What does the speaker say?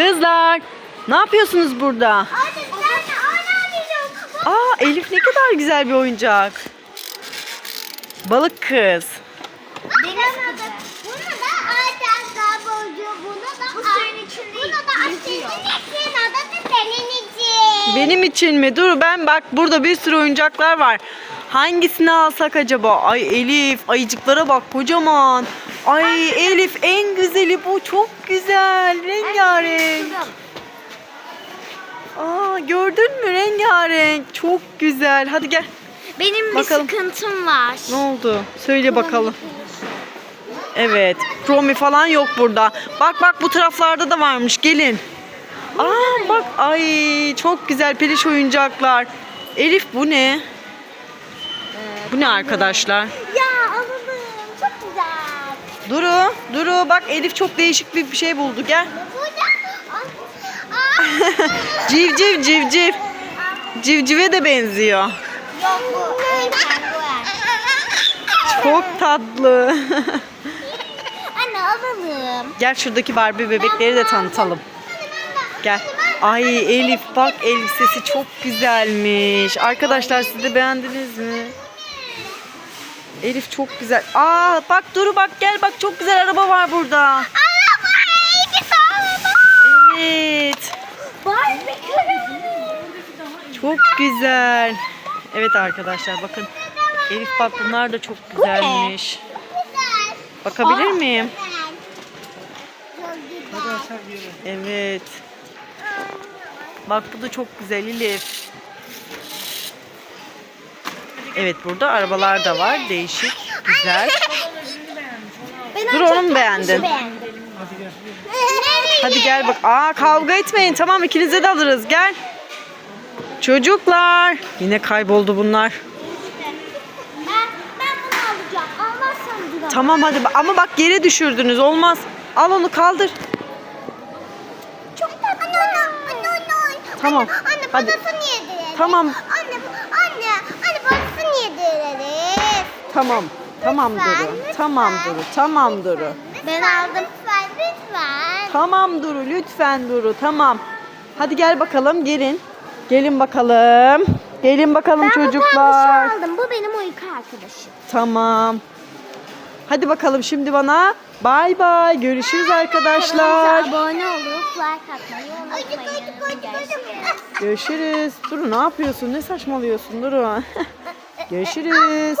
Kızlar ne yapıyorsunuz burada? Anne. Aa Elif ne kadar güzel bir oyuncak. Balık kız. Benim adım. Bunu da daha boyuyor. Bunu da Bu suyun içinde Bunu da ateşin için adı da senin için. Benim için mi? Dur ben bak burada bir sürü oyuncaklar var. Hangisini alsak acaba? Ay Elif ayıcıklara bak kocaman. Ay Elif en güzeli bu çok güzel rengarenk. Aa gördün mü rengarenk çok güzel. Hadi gel. Benim Bakalım. bir sıkıntım var. Ne oldu? Söyle bakalım. Evet. Promi falan yok burada. Bak bak bu taraflarda da varmış. Gelin. Aa bak ay çok güzel peliş oyuncaklar. Elif bu ne? Bu ne arkadaşlar? Ya alalım. Çok güzel. Duru, Duru bak Elif çok değişik bir şey buldu. Gel. Civciv civciv. Civcive de benziyor. Çok tatlı. Anne alalım. Gel şuradaki Barbie bebekleri de tanıtalım. Gel. Ay Elif bak elbisesi çok güzelmiş. Arkadaşlar siz de beğendiniz mi? Elif çok güzel. Aa bak Duru bak gel bak çok güzel araba var burada. Araba. İki araba. Evet. Çok güzel. Evet arkadaşlar bakın. Elif bak bunlar da çok güzelmiş. Güzel. Bakabilir miyim? Çok güzel. Evet. Bak bu da çok güzel Elif. Evet burada arabalar da var. Değişik. Güzel. Ben Dur, onu mu beğendin? Hadi gel bak. Aa kavga etmeyin. Tamam ikinize de alırız. Gel. Çocuklar. Yine kayboldu bunlar. Tamam hadi. Ama bak yere düşürdünüz. Olmaz. Al onu kaldır. Çok tatlı. Anne, anne, anne, anne. Tamam, Anne, anne hadi. Tamam. Anne, anne, anne babasını yediririz. Tamam. Tamam Lütfen, Duru. lütfen. Tamam Duru. Tamam Duru. Ben aldım. Lütfen, lütfen. Tamam Duru. Lütfen Duru. Tamam. Hadi gel bakalım. Gelin. Gelin bakalım. Gelin bakalım Ben çocuklar. bu tatlıyı aldım. Bu benim uyku arkadaşım. Tamam. Hadi bakalım şimdi bana. Bay bay. Görüşürüz arkadaşlar. abone olup like atmayı unutmayın. Görüşürüz. Duru ne yapıyorsun? Ne saçmalıyorsun Duru? Görüşürüz.